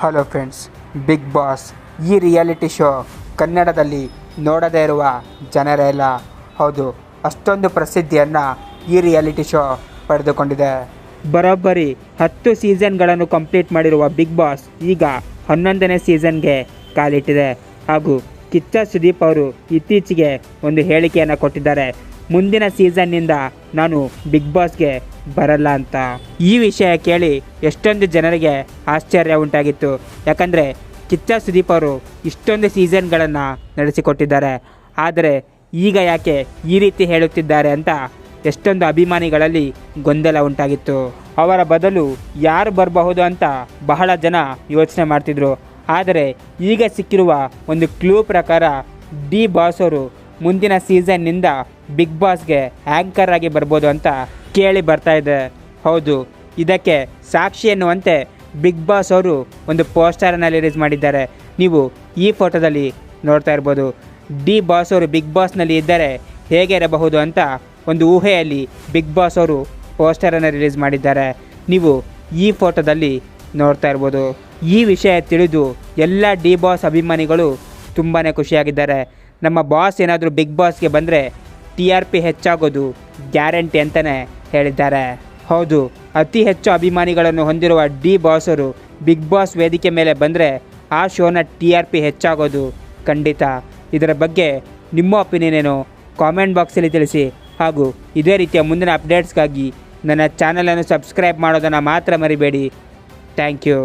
Hello friends big boss ಈ reality show ಕನ್ನಡದಲ್ಲಿ ನೋಡದೇ ಇರುವ ಜನರೆಲ್ಲ ಹೌದು, ಅಷ್ಟೊಂದು ಪ್ರಸಿದ್ಧಿಯನ್ನು ಈ ರಿಯಾಲಿಟಿ ಶೋ ಪಡೆದುಕೊಂಡಿದೆ. ಬರೋಬ್ಬರಿ ಹತ್ತು ಸೀಸನ್ಗಳನ್ನು ಕಂಪ್ಲೀಟ್ ಮಾಡಿರುವ ಬಿಗ್ ಬಾಸ್ ಈಗ ಹನ್ನೊಂದನೇ ಸೀಸನ್ಗೆ ಕಾಲಿಟ್ಟಿದೆ. ಹಾಗೂ ಕಿಚ್ಚ ಸುದೀಪ್ ಅವರು ಇತ್ತೀಚೆಗೆ ಒಂದು ಹೇಳಿಕೆಯನ್ನು ಕೊಟ್ಟಿದ್ದಾರೆ. ಮುಂದಿನ ಸೀಸನ್ನಿಂದ ನಾನು ಬಿಗ್ ಬಾಸ್ಗೆ ಬರಲ್ಲ ಅಂತ. ಈ ವಿಷಯ ಕೇಳಿ ಎಷ್ಟೊಂದು ಜನರಿಗೆ ಆಶ್ಚರ್ಯ ಉಂಟಾಗಿತ್ತು. ಯಾಕಂದರೆ ಕಿಚ್ಚ ಸುದೀಪ್ ಅವರು ಇಷ್ಟೊಂದು ಸೀಸನ್ಗಳನ್ನು ನಡೆಸಿಕೊಟ್ಟಿದ್ದಾರೆ. ಆದರೆ ಈಗ ಯಾಕೆ ಈ ರೀತಿ ಹೇಳುತ್ತಿದ್ದಾರೆ ಅಂತ ಎಷ್ಟೊಂದು ಅಭಿಮಾನಿಗಳಲ್ಲಿ ಗೊಂದಲ ಉಂಟಾಗಿತ್ತು. ಅವರ ಬದಲು ಯಾರು ಬರಬಹುದು ಅಂತ ಬಹಳ ಜನ ಯೋಚನೆ ಮಾಡ್ತಿದ್ರು. ಆದರೆ ಈಗ ಸಿಕ್ಕಿರುವ ಒಂದು ಕ್ಲೂ ಪ್ರಕಾರ ಡಿ ಬಾಸ್ ಅವರು ಮುಂದಿನ ಸೀಸನ್ನಿಂದ ಬಿಗ್ ಬಾಸ್ಗೆ ಆ್ಯಂಕರ್ ಆಗಿ ಬರ್ಬೋದು ಅಂತ ಕೇಳಿ ಬರ್ತಾ ಇದೆ. ಹೌದು, ಇದಕ್ಕೆ ಸಾಕ್ಷಿ ಎನ್ನುವಂತೆ ಬಿಗ್ ಬಾಸ್ ಅವರು ಒಂದು ಪೋಸ್ಟರನ್ನು ರಿಲೀಸ್ ಮಾಡಿದ್ದಾರೆ. ನೀವು ಈ ಫೋಟೋದಲ್ಲಿ ನೋಡ್ತಾ ಇರ್ಬೋದು, ಡಿ ಬಾಸ್ ಅವರು ಬಿಗ್ ಬಾಸ್ನಲ್ಲಿ ಇದ್ದರೆ ಹೇಗೆ ಇರಬಹುದು ಅಂತ ಒಂದು ಊಹೆಯಲ್ಲಿ ಬಿಗ್ ಬಾಸ್ ಅವರು ಪೋಸ್ಟರನ್ನು ರಿಲೀಸ್ ಮಾಡಿದ್ದಾರೆ. ನೀವು ಈ ಫೋಟೋದಲ್ಲಿ ನೋಡ್ತಾ ಇರ್ಬೋದು. ಈ ವಿಷಯ ತಿಳಿದು ಎಲ್ಲ ಡಿ ಬಾಸ್ ಅಭಿಮಾನಿಗಳು ತುಂಬಾ ಖುಷಿಯಾಗಿದ್ದಾರೆ. ನಮ್ಮ ಬಾಸ್ ಏನಾದರೂ ಬಿಗ್ ಬಾಸ್ಗೆ ಬಂದರೆ ಟಿ ಆರ್ ಪಿ ಹೆಚ್ಚಾಗೋದು ಗ್ಯಾರಂಟಿ ಅಂತಲೇ ಹೇಳಿದ್ದಾರೆ. ಹೌದು, ಅತಿ ಹೆಚ್ಚು ಅಭಿಮಾನಿಗಳನ್ನು ಹೊಂದಿರುವ ಡಿ ಬಾಸರು ಬಿಗ್ ಬಾಸ್ ವೇದಿಕೆ ಮೇಲೆ ಬಂದರೆ ಆ ಶೋನ ಟಿ ಆರ್ ಪಿ ಹೆಚ್ಚಾಗೋದು ಖಂಡಿತ. ಇದರ ಬಗ್ಗೆ ನಿಮ್ಮ ಒಪಿನಿಯನ್ ಏನು? ಕಾಮೆಂಟ್ ಬಾಕ್ಸಲ್ಲಿ ತಿಳಿಸಿ. ಹಾಗೂ ಇದೇ ರೀತಿಯ ಮುಂದಿನ ಅಪ್ಡೇಟ್ಸ್ಗಾಗಿ ನನ್ನ ಚಾನಲನ್ನು ಸಬ್ಸ್ಕ್ರೈಬ್ ಮಾಡೋದನ್ನು ಮಾತ್ರ ಮರಿಬೇಡಿ. Thank you